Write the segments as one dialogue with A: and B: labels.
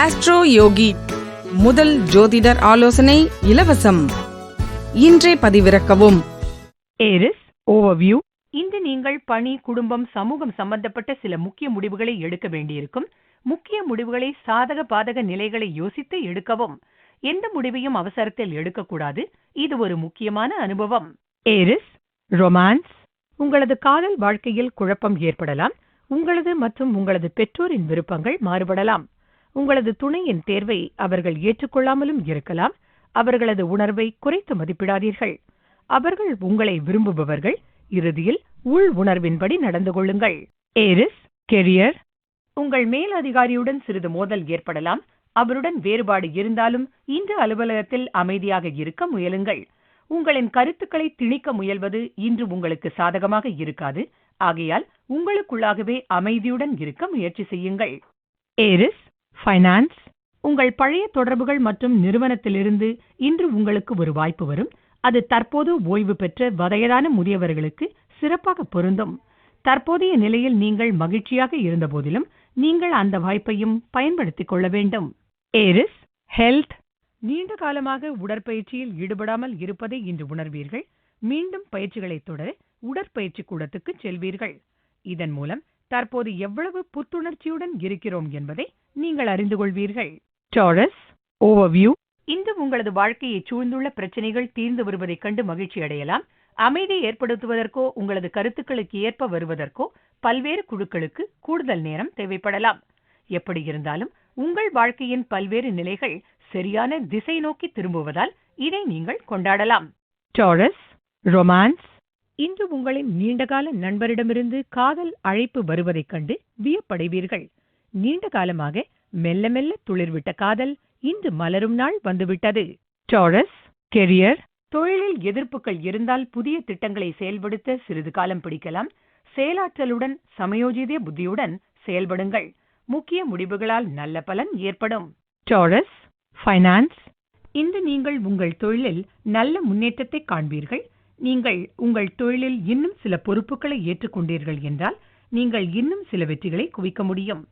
A: Astro யோகி முதல் ஜோதிடர் ஆலோசனை இலவசம். இன்றே பதிவிறக்கவும்.
B: ஏரிஸ் ஓவர்வியூ இன்று நீங்கள் பணி குடும்பம் சமூகம் சம்பந்தப்பட்ட சில முக்கிய முடிவுகளை எடுக்க வேண்டியிருக்கும். முக்கிய முடிவுகளை சாதக பாதக நிலைகளை யோசித்து எடுக்கவும். எந்த முடிவையும் அவசரத்தில் எடுக்கக்கூடாது. இது ஒரு முக்கியமான அனுபவம். ஏரிஸ் ரொமான்ஸ் உங்களது காதல் வாழ்க்கையில் குழப்பம் ஏற்படலாம். உங்களது மற்றும் உங்களது பெற்றோரின் விருப்பங்கள் மாறுபடலாம். உங்களது துணையின் தேர்வை அவர்கள் ஏற்றுக்கொள்ளாமலும் இருக்கலாம். அவர்களது உணர்வை குறைத்து மதிப்பிடாதீர்கள். அவர்கள் உங்களை விரும்புபவர்கள். இறுதியில் உள் உணர்வின்படி நடந்து கொள்ளுங்கள். ஏரிஸ் கெரியர் உங்கள் மேல் அதிகாரியுடன் சிறிது மோதல் ஏற்படலாம். அவருடன் வேறுபாடு இருந்தாலும் இன்று அலுவலகத்தில் அமைதியாக இருக்க முயலுங்கள். உங்களின் கருத்துக்களை திணிக்க முயல்வது இன்று உங்களுக்கு சாதகமாக இருக்காது. ஆகையால் உங்களுக்குள்ளாகவே அமைதியுடன் இருக்க முயற்சி செய்யுங்கள். ஏரிஸ் ஃபைனான்ஸ் உங்கள் பழைய தொடர்புகள் மற்றும் நிறுவனத்திலிருந்து இன்று உங்களுக்கு ஒரு வாய்ப்பு வரும். அது தற்போது ஓய்வு பெற்ற வயதான முதியவர்களுக்கு சிறப்பாக பொருந்தும். தற்போதைய நிலையில் நீங்கள் மகிழ்ச்சியாக இருந்தபோதிலும் நீங்கள் அந்த வாய்ப்பையும் பயன்படுத்திக் கொள்ள வேண்டும். ஏரிஸ் ஹெல்த் நீண்ட காலமாக உடற்பயிற்சியில் ஈடுபடாமல் இருப்பதை இன்று உணர்வீர்கள். மீண்டும் பயிற்சிகளை தொடர உடற்பயிற்சி கூடத்துக்கு செல்வீர்கள். இதன் மூலம் தற்போது எவ்வளவு புத்துணர்ச்சியுடன் இருக்கிறோம் என்பதை நீங்கள் அறிந்து கொள்வீர்கள் டாரஸ் ஓவர்வியூ இன்று உங்களது வாழ்க்கையை சூழ்ந்துள்ள பிரச்சனைகள் தீர்ந்து வருவதைக் கண்டு மகிழ்ச்சி அடையலாம். அமைதி ஏற்படுத்துவதற்கோ உங்களது கருத்துக்களுக்கு ஏற்ப வருவதற்கோ பல்வேறு குழுக்களுக்கு கூடுதல் நேரம் தேவைப்படலாம். எப்படி இருந்தாலும் உங்கள் வாழ்க்கையின் பல்வேறு நிலைகள் சரியான திசை நோக்கி திரும்புவதால் இதை நீங்கள் கொண்டாடலாம். டாரஸ் ரொமான்ஸ் இன்று உங்களின் நீண்டகால நண்பரிடமிருந்து காதல் அழைப்பு வருவதைக் கண்டு வியப்படைவீர்கள். நீண்ட காலமாக மெல்ல மெல்ல துளிர்விட்ட காதல் இன்று மலரும் நாள் வந்துவிட்டது. டாரஸ் கெரியர் தொழிலில் எதிர்ப்புகள் இருந்தால் புதிய திட்டங்களை செயல்படுத்த சிறிது காலம் பிடிக்கலாம். செயலாற்றலுடன் சமயோஜித புத்தியுடன் செயல்படுங்கள். முக்கிய முடிவுகளால் நல்ல பலன் ஏற்படும். டாரஸ் ஃபைனான்ஸ் இன்று நீங்கள் உங்கள் தொழிலில் நல்ல முன்னேற்றத்தை காண்பீர்கள். நீங்கள் உங்கள் தொழிலில் இன்னும் சில பொறுப்புகளை ஏற்றுக்கொண்டீர்கள் என்றால் நீங்கள் இன்னும் சில வெற்றிகளை குவிக்க முடியும்.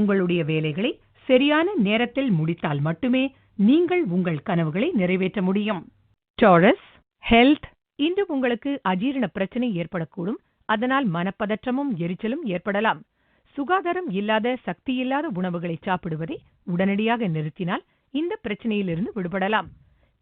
B: உங்களுடைய வேலைகளை சரியான நேரத்தில் முடித்தால் மட்டுமே நீங்கள் உங்கள் கனவுகளை நிறைவேற்ற முடியும். டாரஸ் ஹெல்த் இன்று உங்களுக்கு அஜீரண பிரச்சனை ஏற்படக்கூடும். அதனால் மனப்பதற்றமும் எரிச்சலும் ஏற்படலாம். சுகாதாரம் இல்லாத சக்தியில்லாத உணவுகளை சாப்பிடுவதை உடனடியாக நிறுத்தினால் இந்த பிரச்சனையிலிருந்து விடுபடலாம்.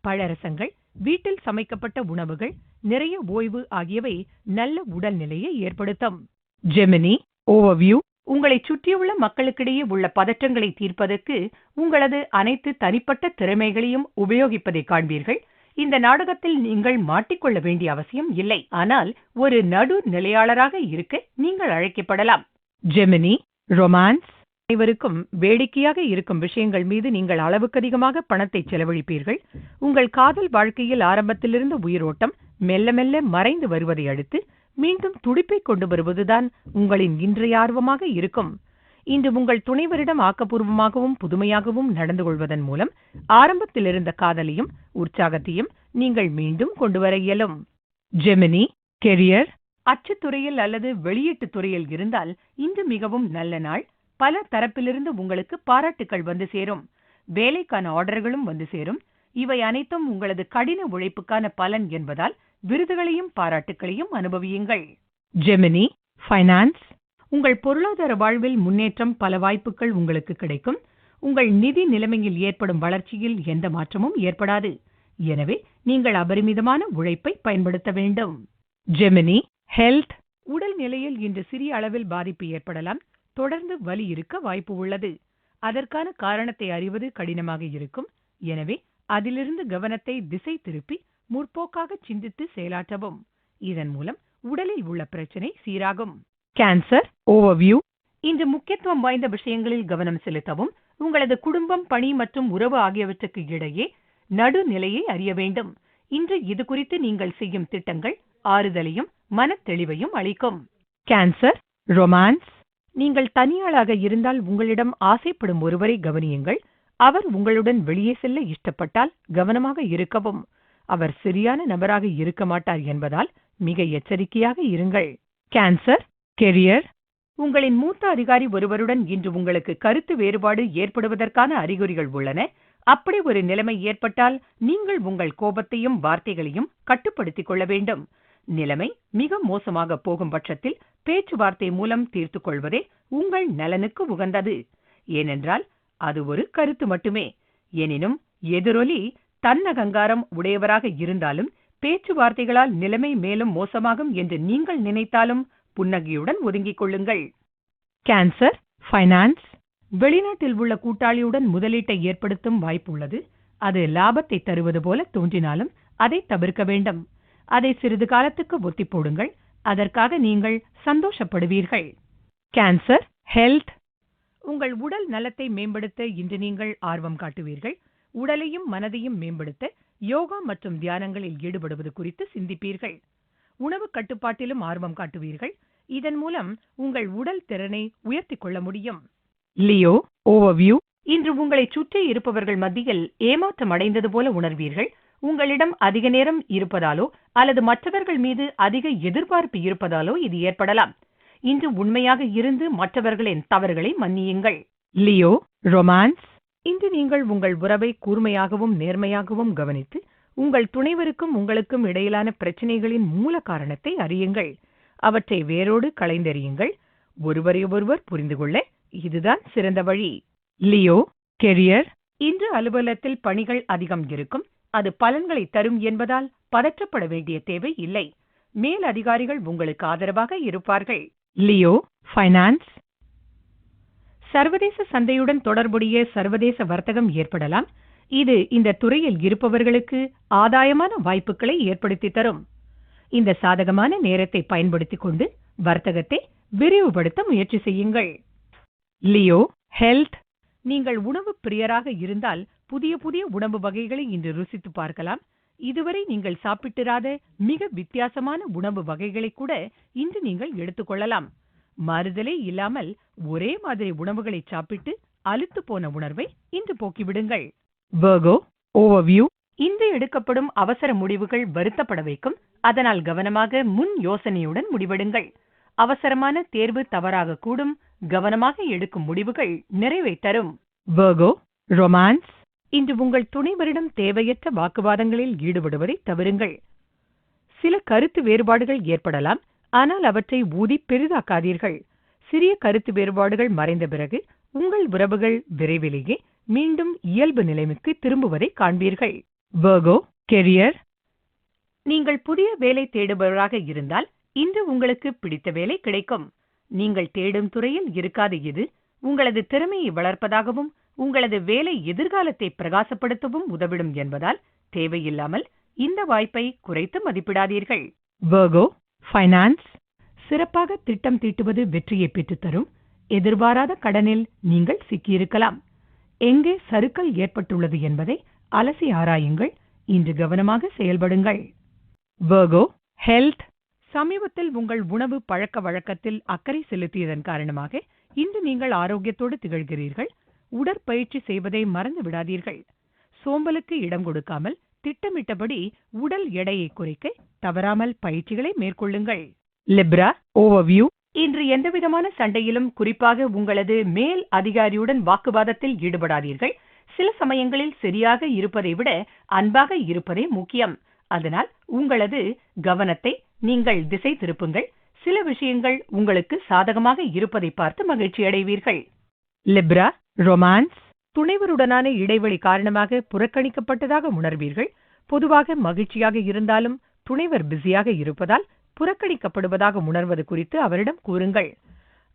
B: பழரசங்கள் வீட்டில் சமைக்கப்பட்ட உணவுகள் நிறைய ஓய்வு ஆகியவை நல்ல உடல்நிலையை ஏற்படுத்தும். ஜெமினி ஓவர்வியூ உங்களை சுற்றியுள்ள மக்களுக்கிடையே உள்ள பதற்றங்களை தீர்ப்பதற்கு உங்களது அனைத்து தனிப்பட்ட திறமைகளையும் உபயோகிப்பதை காண்பீர்கள். இந்த நாடகத்தில் நீங்கள் மாட்டிக்கொள்ள வேண்டிய அவசியம் இல்லை. ஆனால் ஒரு நடு நிலையாளராக இருக்க நீங்கள் அழைக்கப்படலாம். ஜெமினி ரொமான்ஸ் அனைவருக்கும் வேடிக்கையாக இருக்கும் விஷயங்கள் மீது நீங்கள் அளவுக்கு அதிகமாக பணத்தை செலவழிப்பீர்கள். உங்கள் காதல் வாழ்க்கையில் ஆரம்பத்திலிருந்து உயிரோட்டம் மெல்ல மெல்ல மறைந்து வருவதை அடுத்து மீண்டும் துடிப்பை கொண்டு வருவதுதான் உங்களின் இன்றைய ஆர்வமாக இருக்கும். இன்று உங்கள் துணைவரிடம் ஆக்கப்பூர்வமாகவும் புதுமையாகவும் நடந்து கொள்வதன் மூலம் ஆரம்பத்தில் இருந்த காதலையும் உற்சாகத்தையும் நீங்கள் மீண்டும் கொண்டு வர இயலும். ஜெமினி கெரியர். அச்சுத்துறையில் அல்லது வெளியீட்டுத் துறையில் இருந்தால் இன்று மிகவும் நல்ல நாள். பல தரப்பிலிருந்து உங்களுக்கு பாராட்டுக்கள் வந்து சேரும். வேலைக்கான ஆர்டர்களும் வந்து சேரும். இவை அனைத்தும் உங்களது கடின உழைப்புக்கான பலன் என்பதால் விருதுகளையும் பாராட்டுகளையும் அனுபவியுங்கள். ஜெமினி ஃபைனான்ஸ் உங்கள் பொருளாதார வாழ்வில் முன்னேற்றம் பல வாய்ப்புகள் உங்களுக்கு கிடைக்கும். உங்கள் நிதி நிலைமையில் ஏற்படும் வளர்ச்சியில் எந்த மாற்றமும் ஏற்படாது. எனவே நீங்கள் அபரிமிதமான உழைப்பை பயன்படுத்த வேண்டும். ஜெமினி ஹெல்த் உடல் நிலையில் இன்று சிறிய அளவில் பாதிப்பு ஏற்படலாம். தொடர்ந்து வலி இருக்க வாய்ப்பு உள்ளது. அதற்கான காரணத்தை அறிவது கடினமாக இருக்கும். எனவே அதிலிருந்து கவனத்தை திசை திருப்பி முற்போக்காக சிந்தித்து செயலாற்றவும். இதன் மூலம் உடலில் உள்ள பிரச்சனை சீராகும். கேன்சர் ஓவர்வியூ இன்று முக்கியத்துவம் வாய்ந்த விஷயங்களில் கவனம் செலுத்தவும் உங்களது குடும்பம் பணி மற்றும் உறவு ஆகியவற்றுக்கு இடையே நடுநிலையை அறிய வேண்டும். இன்று இது குறித்து நீங்கள் செய்யும் திட்டங்கள் ஆறுதலையும் மனத்தெளிவையும் அளிக்கும். கேன்சர் ரொமான்ஸ் நீங்கள் தனியாளாக இருந்தால் உங்களிடம் ஆசைப்படும் ஒருவரை கவனியுங்கள். அவர் உங்களுடன் வெளியே செல்ல இஷ்டப்பட்டால் கவனமாக இருக்கவும். அவர் சரியான நபராக இருக்க மாட்டார் என்பதால் மிக எச்சரிக்கையாக இருங்கள். கேன்சர் கெரியர் உங்களின் மூத்த அதிகாரி ஒருவருடன் இன்று உங்களுக்கு கருத்து வேறுபாடு ஏற்படுவதற்கான அறிகுறிகள் உள்ளன. அப்படி ஒரு நிலைமை ஏற்பட்டால் நீங்கள் உங்கள் கோபத்தையும் வார்த்தைகளையும் கட்டுப்படுத்திக் கொள்ள வேண்டும். நிலைமை மிக மோசமாக போகும் பட்சத்தில் பேச்சுவார்த்தை மூலம் தீர்த்துக் கொள்வதே உங்கள் நலனுக்கு உகந்தது. ஏனென்றால் அது ஒரு கருத்து மட்டுமே. எனினும் எதிரொலி தன்னகங்காரம் உடையவராக இருந்தாலும் பேச்சுவார்த்தைகளால் நிலைமை மேலும் மோசமாகும் என்று நீங்கள் நினைத்தாலும் புன்னகையுடன் ஒதுங்கிக் கொள்ளுங்கள். கேன்சர் ஃபைனான்ஸ் வெளிநாட்டில் உள்ள கூட்டாளியுடன் முதலீட்டை ஏற்படுத்தும் வாய்ப்புள்ளது. அது லாபத்தை தருவது போல தோன்றினாலும் அதை தவிர்க்க வேண்டும். அதை சிறிது காலத்துக்கு ஒத்தி போடுங்கள். அதற்காக நீங்கள் சந்தோஷப்படுவீர்கள். கேன்சர் ஹெல்த் உங்கள் உடல் நலத்தை மேம்படுத்த இன்று நீங்கள் ஆர்வம் காட்டுவீர்கள். உடலையும் மனதையும் மேம்படுத்த யோகா மற்றும் தியானங்களில் ஈடுபடுவது குறித்து சிந்திப்பீர்கள். உணவு கட்டுப்பாட்டிலும் ஆர்வம் காட்டுவீர்கள். இதன் மூலம் உங்கள் உடல் திறனை உயர்த்திக் கொள்ள முடியும். லியோ ஓவர்வியூ இன்று உங்களை சுற்றி இருப்பவர்கள் மத்தியில் ஏமாற்றம் அடைந்தது போல உணர்வீர்கள். உங்களிடம் அதிக நேரம் இருப்பதாலோ அல்லது மற்றவர்கள் மீது அதிக எதிர்பார்ப்பு இருப்பதாலோ இது ஏற்படலாம். இன்று உண்மையாக இருந்து மற்றவர்களின் தவறுகளை மன்னியுங்கள். லியோ ரொமான்ஸ் இன்று நீங்கள் உங்கள் உறவை கூர்மையாகவும் நேர்மையாகவும் கவனித்து உங்கள் துணைவருக்கும் உங்களுக்கும் இடையிலான பிரச்சனைகளின் மூல காரணத்தை அறியுங்கள். அவற்றை வேரோடு களைந்தெறியுங்கள். ஒருவரை ஒருவர் புரிந்து கொள்ள இதுதான் சிறந்த வழி. லியோ கெரியர் இன்று அலுவலகத்தில் பணிகள் அதிகம் இருக்கும். அது பலன்களை தரும் என்பதால் பதற்றப்பட வேண்டிய தேவை இல்லை. மேல் அதிகாரிகள் உங்களுக்கு ஆதரவாக இருப்பார்கள். Leo finance. சர்வதேச சந்தையுடன் தொடர்புடைய சர்வதேச வர்த்தகம் ஏற்படலாம். இது இந்த துறையில் இருப்பவர்களுக்கு ஆதாயமான வாய்ப்புகளை ஏற்படுத்தி தரும். இந்த சாதகமான நேரத்தை பயன்படுத்திக் கொண்டு வர்த்தகத்தை விரிவுபடுத்த முயற்சி செய்யுங்கள். Leo health. நீங்கள் உணவு பிரியராக இருந்தால் புதிய புதிய உணவு வகைகளை இன்று ருசித்து பார்க்கலாம். இதுவரை நீங்கள் சாப்பிட்டிராத மிக வித்தியாசமான உணவு வகைகளை கூட இன்று நீங்கள் எடுத்துக்கொள்ளலாம். மாறுதலே இல்லாமல் ஒரே மாதிரி உணவுகளை சாப்பிட்டு அலுத்து போன உணர்வை இன்று போக்கிவிடுங்கள். வர்கோ ஓவர்வியூ இன்று எடுக்கப்படும் அவசர முடிவுகள் வருத்தப்பட வைக்கும். அதனால் கவனமாக முன் யோசனையுடன் முடிவெடுங்கள். அவசரமான தேர்வு தவறாக கூடும். கவனமாக எடுக்கும் முடிவுகள் நிறைவை தரும். வர்கோ ரொமான்ஸ் இன்று உங்கள் துணைவரிடம் தேவையற்ற வாக்குவாதங்களில் ஈடுபடுவதை தவிருங்கள். சில கருத்து வேறுபாடுகள் ஏற்படலாம் ஆனால் அவற்றை ஊதி பெரிதாக்காதீர்கள். சிறிய கருத்து வேறுபாடுகள் மறைந்த பிறகு உங்கள் உறவுகள் விரைவிலேயே மீண்டும் இயல்பு நிலைமைக்கு திரும்புவதை காண்பீர்கள். வர்கோ கெரியர் நீங்கள் புதிய வேலை தேடுபவராக இருந்தால் இன்று உங்களுக்கு பிடித்த வேலை கிடைக்கும். நீங்கள் தேடும் துறையில் இருக்காது இது உங்களது திறமையை வளர்ப்பதாகவும் உங்களது வேலை எதிர்காலத்தை பிரகாசப்படுத்தவும் உதவிடும் என்பதால் தேவையில்லாமல் இந்த வாய்ப்பை குறைத்து மதிப்பிடாதீர்கள். வர்கோ ஃபைனான்ஸ் சிறப்பாக திட்டம் தீட்டுவது வெற்றியை பெற்றுத்தரும். எதிர்பாராத கடனில் நீங்கள் சிக்கியிருக்கலாம். எங்கே சறுக்கல் ஏற்பட்டுள்ளது என்பதை அலசி ஆராயுங்கள். இன்று கவனமாக செயல்படுங்கள். வர்கோ ஹெல்த் சமீபத்தில் உங்கள் உணவு பழக்க வழக்கத்தில் அக்கறை செலுத்தியதன் காரணமாக இன்று நீங்கள் ஆரோக்கியத்தோடு திகழ்கிறீர்கள். உடற்பயிற்சி செய்வதை மறந்து விடாதீர்கள். சோம்பலுக்கு இடம் கொடுக்காமல் திட்டமிட்டபடி உடல் எடையை குறைக்க தவறாமல் பயிற்சிகளை மேற்கொள்ளுங்கள். லிப்ரா ஓவர்வியூ இன்று எந்தவிதமான சண்டையிலும் குறிப்பாக உங்களது மேல் அதிகாரியுடன் வாக்குவாதத்தில் ஈடுபடாதீர்கள். சில சமயங்களில் சரியாக இருப்பதை விட அன்பாக இருப்பதே முக்கியம். அதனால் உங்களது கவனத்தை நீங்கள் திசை திருப்புங்கள். சில விஷயங்கள் உங்களுக்கு சாதகமாக இருப்பதை பார்த்து மகிழ்ச்சி அடைவீர்கள் லிப்ரா ரொமான்ஸ் துணைவருடனான இடைவெளி காரணமாக புறக்கணிக்கப்பட்டதாக உணர்வீர்கள். பொதுவாக மகிழ்ச்சியாக இருந்தாலும் துணைவர் பிஸியாக இருப்பதால் புறக்கணிக்கப்படுவதாக உணர்வது குறித்து அவரிடம் கூறுங்கள்.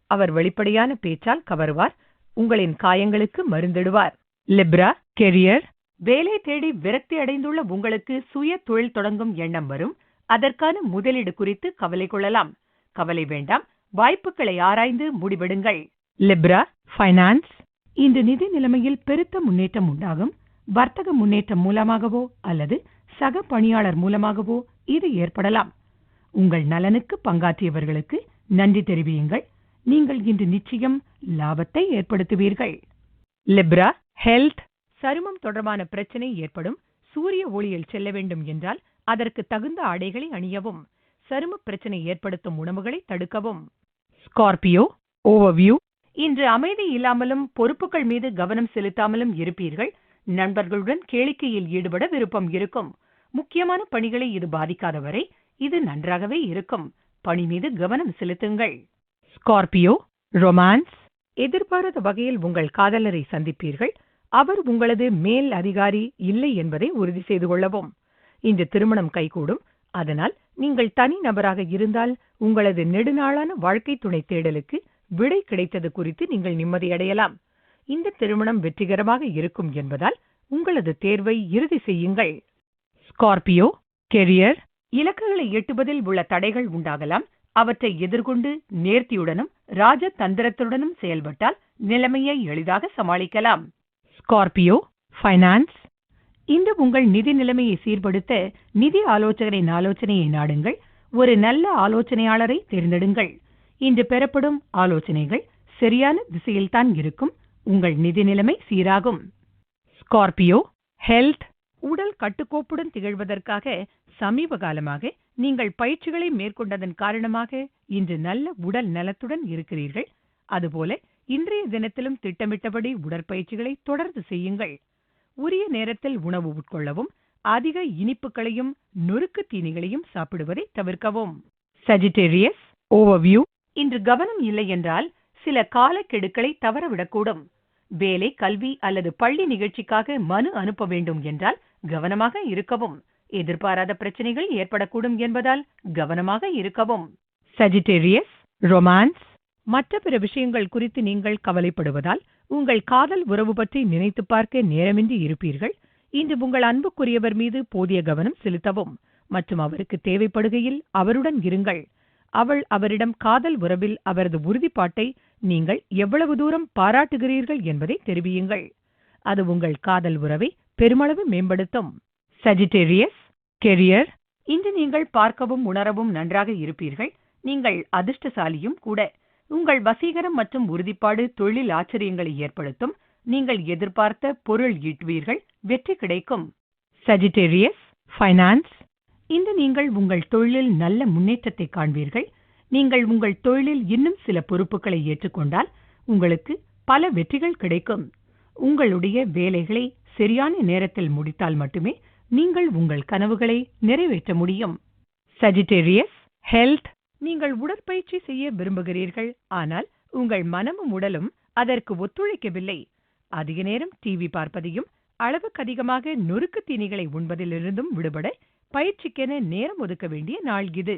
B: அவர் வெளிப்படையான பேச்சால் கவருவார் உங்களின் காயங்களுக்கு மருந்திடுவார். லிப்ரா கெரியர் வேலை தேடி விரக்தி அடைந்துள்ள உங்களுக்கு சுய தொழில் தொடங்கும் எண்ணம் வரும். அதற்கான முதலீடு குறித்து கவலை கொள்ளலாம். கவலை வேண்டாம் வாய்ப்புகளை ஆராய்ந்து முடிவெடுங்கள். லிப்ரா ஃபைனான்ஸ் இன்று நிதி நிலைமையில் பெருத்த முன்னேற்றம் உண்டாகும். வர்த்தக முன்னேற்றம் மூலமாகவோ அல்லது சக பணியாளர் மூலமாகவோ இது ஏற்படலாம். உங்கள் நலனுக்கு பங்காற்றியவர்களுக்கு நன்றி தெரிவியுங்கள். நீங்கள் இன்று நிச்சயம் லாபத்தை ஏற்படுத்துவீர்கள். லிப்ரா ஹெல்த் சருமம் தொடர்பான பிரச்சனை ஏற்படும். சூரிய ஒளியில் செல்ல வேண்டும் என்றால் அதற்கு தகுந்த ஆடைகளை அணியவும். சரும பிரச்சனை ஏற்படுத்தும் உணவுகளை தடுக்கவும். ஸ்கார்பியோ ஓவர்வியூ இன்று அமைதி இல்லாமலும் பொறுப்புகள் மீது கவனம் செலுத்தாமலும் இருப்பீர்கள். நண்பர்களுடன் கேளிக்கையில் ஈடுபட விருப்பம் இருக்கும். முக்கியமான பணிகளை இது பாதிக்காத வரை இது நன்றாகவே இருக்கும். பணி மீது கவனம் செலுத்துங்கள். ஸ்கார்பியோ ரொமான்ஸ் எதிர்பாராத வகையில் உங்கள் காதலரை சந்திப்பீர்கள். அவர் உங்களது மேல் அதிகாரி இல்லை என்பதை உறுதி செய்து கொள்ளவும். இன்று திருமணம் கைகூடும். அதனால் நீங்கள் தனி நபராக இருந்தால் உங்களது நெடுநாளான வாழ்க்கை துணை தேடலுக்கு விடை கிடைத்தது குறித்து நீங்கள் நிம்மதியடையலாம் இந்த திருமணம் வெற்றிகரமாக இருக்கும் என்பதால் உங்களது தேர்வை இறுதி செய்யுங்கள். ஸ்கார்பியோ கெரியர் இலக்குகளை எட்டுவதில் உள்ள தடைகள் உண்டாகலாம். அவற்றை எதிர்கொண்டு நேர்த்தியுடனும் ராஜ தந்திரத்துடனும் செயல்பட்டால் நிலைமையை எளிதாக சமாளிக்கலாம். ஸ்கார்பியோ ஃபைனான்ஸ் இன்று உங்கள் நிதி நிலைமையை சீர்படுத்த நிதி ஆலோசகரின் ஆலோசனையை நாடுங்கள். ஒரு நல்ல ஆலோசனையாளரை தேர்ந்தெடுங்கள். இன்று பெறப்படும் ஆலோசனைகள் சரியான திசையில்தான் இருக்கும். உங்கள் நிதி நிலைமை சீராகும். ஸ்கார்பியோ ஹெல்த் உடல் கட்டுக்கோப்புடன் திகழ்வதற்காக சமீப காலமாக நீங்கள் பயிற்சிகளை மேற்கொண்டதன் காரணமாக இன்று நல்ல உடல் நலத்துடன் இருக்கிறீர்கள். அதுபோல இன்றைய தினத்திலும் திட்டமிட்டபடி உடற்பயிற்சிகளை தொடர்ந்து செய்யுங்கள். உரிய நேரத்தில் உணவு உட்கொள்ளவும் அதிக இனிப்புகளையும் நொறுக்கு தீனிகளையும் சாப்பிடுவதை தவிர்க்கவும். சஜிடேரியஸ் ஓவர்வியூ இன்று கவனம் இல்லை என்றால் சில காலக்கெடுக்களை தவறவிடக்கூடும். வேலை கல்வி அல்லது பள்ளி நிகழ்ச்சிக்காக மனு அனுப்ப வேண்டும் என்றால் கவனமாக இருக்கவும். எதிர்பாராத பிரச்சனைகள் ஏற்படக்கூடும் என்பதால் கவனமாக இருக்கவும். சஜிடேரியஸ் ரொமான்ஸ் மற்ற பிற விஷயங்கள் குறித்து நீங்கள் கவலைப்படுவதால் உங்கள் காதல் உறவு பற்றி நினைத்து பார்க்க நேரமின்றி இருப்பீர்கள். இன்று உங்கள் அன்புக்குரியவர் மீது போதிய கவனம் செலுத்தவும் மற்றும் அவருக்கு தேவைப்படுகையில் அவருடன் இருங்கள். அவள் அவரிடம் காதல் உறவில் அவரது உறுதிப்பாட்டை நீங்கள் எவ்வளவு தூரம் பாராட்டுகிறீர்கள் என்பதை தெரிவியுங்கள். அது உங்கள் காதல் உறவை பெருமளவு மேம்படுத்தும். சஜிடேரியஸ் கெரியர் இன்று நீங்கள் பார்க்கவும் உணரவும் நன்றாக இருப்பீர்கள். நீங்கள் அதிர்ஷ்டசாலியும் கூட. உங்கள் வசீகரம் மற்றும் உறுதிப்பாடு தொழில் ஆச்சரியங்களை ஏற்படுத்தும். நீங்கள் எதிர்பார்த்த பொருள் ஈட்டுவீர்கள். வெற்றி கிடைக்கும். சஜிடேரியஸ் ஃபைனான்ஸ் இன்று நீங்கள் உங்கள் தொழிலில் நல்ல முன்னேற்றத்தை காண்பீர்கள். நீங்கள் உங்கள் தொழிலில் இன்னும் சில பொறுப்புகளை ஏற்றுக்கொண்டால் உங்களுக்கு பல வெற்றிகள் கிடைக்கும். உங்களுடைய வேலைகளை சரியான நேரத்தில் முடித்தால் மட்டுமே நீங்கள் உங்கள் கனவுகளை நிறைவேற்ற முடியும். சஜிடேரியஸ் ஹெல்த் நீங்கள் உடற்பயிற்சி செய்ய விரும்புகிறீர்கள். ஆனால் உங்கள் மனமும் உடலும் அதற்கு ஒத்துழைக்கவில்லை. அதிக நேரம் டிவி பார்ப்பதையும் அளவுக்கு அதிகமாக நொறுக்கு தீனிகளை உண்பதிலிருந்தும் விடுபட பயிற்சிக்கென நேரம் ஒதுக்க வேண்டிய நாள் இது.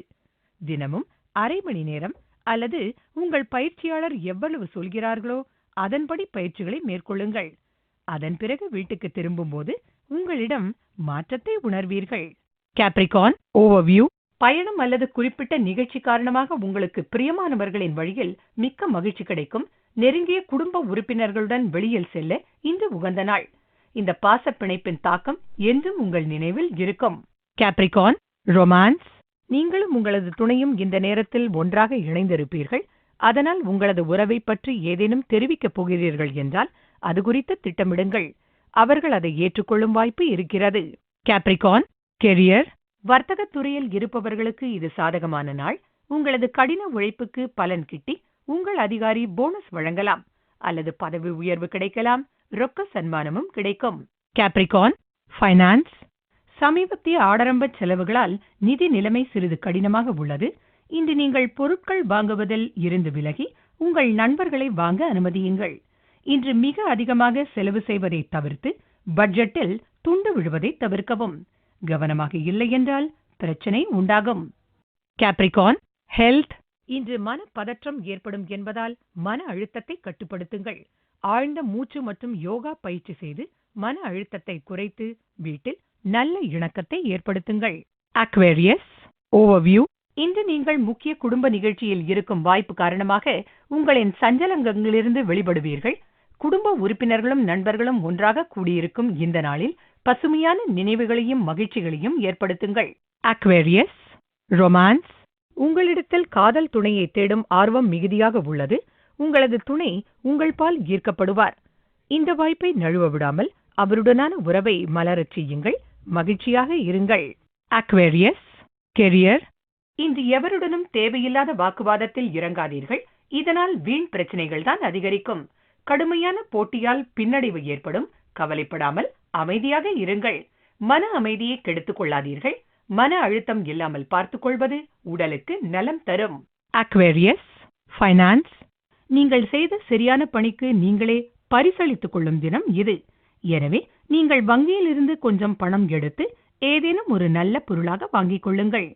B: தினமும் அரை மணி நேரம் அல்லது உங்கள் பயிற்சியாளர் எவ்வளவு சொல்கிறார்களோ அதன்படி பயிற்சிகளை மேற்கொள்ளுங்கள். அதன் பிறகு வீட்டுக்கு திரும்பும்போது உங்களிடம் மாற்றத்தை உணர்வீர்கள். கேப்ரிகான் ஓவர்வியூ பயணம் அல்லது குறிப்பிட்ட நிகழ்ச்சி காரணமாக உங்களுக்கு பிரியமானவர்களின் வழியில் மிக்க மகிழ்ச்சி கிடைக்கும். நெருங்கிய குடும்ப உறுப்பினர்களுடன் வெளியில் செல்ல இன்று உகந்த நாள். இந்த பாச பிணைப்பின் தாக்கம் என்றும் உங்கள் நினைவில் இருக்கும். கேப்ரிகான் ரொமான்ஸ் நீங்களும் உங்களது துணையும் இந்த நேரத்தில் ஒன்றாக இணைந்திருப்பீர்கள். அதனால் உங்களது உறவை பற்றி ஏதேனும் தெரிவிக்கப் போகிறீர்கள் என்றால் அது குறித்து திட்டமிடுங்கள். அவர்கள் அதை ஏற்றுக்கொள்ளும் வாய்ப்பு இருக்கிறது. கேப்ரிகான் கெரியர் வர்த்தகத் துறையில் இருப்பவர்களுக்கு இது சாதகமான நாள். உங்களது கடின உழைப்புக்கு பலன் கிட்டி உங்கள் அதிகாரி போனஸ் வழங்கலாம். அல்லது பதவி உயர்வு கிடைக்கலாம். ரொக்க சன்மானமும் கிடைக்கும். கேப்ரிகான் ஃபைனான்ஸ் சமீபத்திய ஆடரம்ப செலவுகளால் நிதி நிலைமை சிறிது கடினமாக உள்ளது. இன்று நீங்கள் பொருட்கள் வாங்குவதில் இருந்து விலகி உங்கள் நண்பர்களை வாங்க அனுமதியுங்கள். இன்று மிக அதிகமாக செலவு செய்வதை தவிர்த்து பட்ஜெட்டில் துண்டு விழுவதை தவிர்க்கவும். கவனமாக இல்லை என்றால் பிரச்சனை உண்டாகும். கேப்ரிகான் ஹெல்த் இன்று மன பதற்றம் ஏற்படும் என்பதால் மன அழுத்தத்தை கட்டுப்படுத்துங்கள். ஆழ்ந்த மூச்சு மற்றும் யோகா பயிற்சி செய்து மன அழுத்தத்தை குறைத்து வீட்டில் நல்ல இணக்கத்தை ஏற்படுத்துங்கள். அக்வேரியஸ் ஓவர்வியூ இன்று நீங்கள் முக்கிய குடும்ப நிகழ்ச்சியில் இருக்கும் வாய்ப்பு காரணமாக உங்களின் சஞ்சலங்களிலிருந்து வெளிப்படுவீர்கள். குடும்ப உறுப்பினர்களும் நண்பர்களும் ஒன்றாக கூடியிருக்கும் இந்த நாளில் பசுமையான நினைவுகளையும் மகிழ்ச்சிகளையும் ஏற்படுத்துங்கள். அக்வேரியஸ் ரொமான்ஸ் உங்களிடத்தில் காதல் துணையை தேடும் ஆர்வம் மிகுதியாக உள்ளது. உங்களது துணை உங்கள் பால் ஈர்க்கப்படுவார். இந்த வாய்ப்பை நழுவ விடாமல் அவருடனான உறவை மலரச் செய்யுங்கள். மகிழ்ச்சியாக இருங்கள். அக்வேரியஸ் கெரியர் இன்று எவருடனும் தேவையில்லாத வாக்குவாதத்தில் இறங்காதீர்கள். இதனால் வீண் பிரச்சனைகள் தான் அதிகரிக்கும். கடுமையான போட்டியால் பின்னடைவு ஏற்படும். கவலைப்படாமல் அமைதியாக இருங்கள். மன அமைதியை கெடுத்துக் கொள்ளாதீர்கள். மன அழுத்தம் இல்லாமல் பார்த்துக் கொள்வது உடலுக்கு நலம் தரும். அக்வேரியஸ் ஃபைனான்ஸ் நீங்கள் செய்த சரியான பணிக்கு நீங்களே பரிசளித்துக் கொள்ளும் தினம் இது. எனவே நீங்கள் வங்கியிலிருந்து கொஞ்சம் பணம் எடுத்து ஏதேனும் ஒரு நல்ல பொருளாக வாங்கிக் கொள்ளுங்கள்.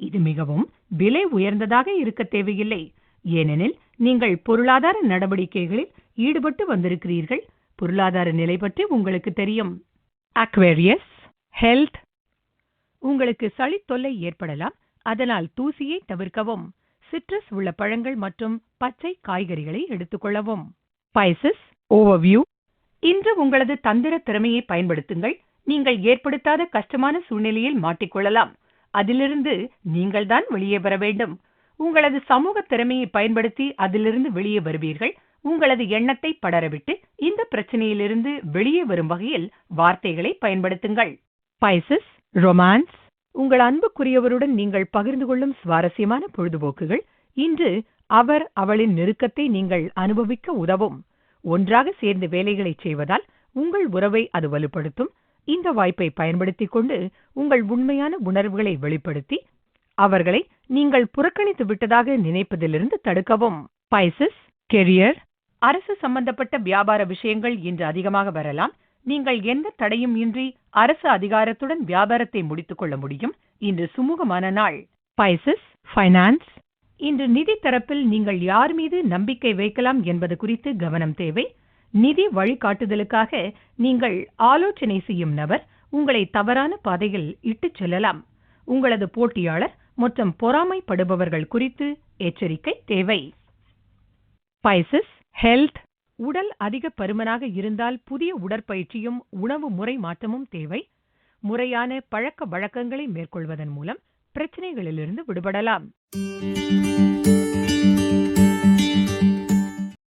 B: இது மிகவும் விலை உயர்ந்ததாக இருக்க தேவையில்லை. ஏனெனில் நீங்கள் பொருளாதார நடவடிக்கைகளில் ஈடுபட்டு வந்திருக்கிறீர்கள். பொருளாதார நிலை பற்றி உங்களுக்கு தெரியும். அக்வேரியஸ் ஹெல்த் உங்களுக்கு சளி தொல்லை ஏற்படலாம். அதனால் தூசியை தவிர்க்கவும். சிட்ரஸ் உள்ள பழங்கள் மற்றும் பச்சை காய்கறிகளை எடுத்துக்கொள்ளவும் பைசஸ் ஓவர்வியூ இன்று உங்களது தந்திர திறமையை பயன்படுத்துங்கள். நீங்கள் ஏற்படுத்தாத கஷ்டமான சூழ்நிலையில் மாட்டிக்கொள்ளலாம். அதிலிருந்து நீங்கள்தான் வெளியே வர வேண்டும். உங்களது சமூக திறமையை பயன்படுத்தி அதிலிருந்து வெளியே வருவீர்கள். உங்களது எண்ணத்தை படரவிட்டு இந்த பிரச்சனையிலிருந்து வெளியே வரும் வகையில் வார்த்தைகளை பயன்படுத்துங்கள். பைசஸ் ரொமான்ஸ் உங்கள் அன்புக்குரியவருடன் நீங்கள் பகிர்ந்து கொள்ளும் சுவாரஸ்யமான பொழுதுபோக்குகள். இன்று அவர் அவளின் நெருக்கத்தை நீங்கள் அனுபவிக்க உதவும். ஒன்றாக சேர்ந்து வேலைகளை செய்வதால் உங்கள் உறவை அது வலுப்படுத்தும். இந்த வாய்ப்பை பயன்படுத்திக் கொண்டு உங்கள் உண்மையான உணர்வுகளை வெளிப்படுத்தி அவர்களை நீங்கள் புறக்கணித்து விட்டதாக நினைப்பதிலிருந்து தடுக்கவும். பைசஸ் கெரியர் அரசு சம்பந்தப்பட்ட வியாபார விஷயங்கள் இன்று அதிகமாக வரலாம். நீங்கள் எந்த தடையும் இன்றி அரசு அதிகாரத்துடன் வியாபாரத்தை முடித்துக் கொள்ள முடியும். இன்று சுமூகமான நாள். பைசஸ் ஃபைனான்ஸ் இன்று நிதி தரப்பில் நீங்கள் யார் மீது நம்பிக்கை வைக்கலாம் என்பது குறித்து கவனம் தேவை. நிதி வழிகாட்டுதலுக்காக நீங்கள் ஆலோசனை செய்யும் நபர் உங்களை தவறான பாதையில் இட்டுச் செல்லலாம். உங்களது போட்டியாளர் மற்றும் பொறாமைப்படுபவர்கள் குறித்து எச்சரிக்கை தேவை. பைசஸ் ஹெல்த் உடல் அதிக பருமனாக இருந்தால் புதிய உடற்பயிற்சியும் உணவு முறை மாற்றமும் தேவை. முறையான பழக்க வழக்கங்களை மேற்கொள்வதன் மூலம் பிரச்சனைகளிலிருந்து விடுபடலாம்.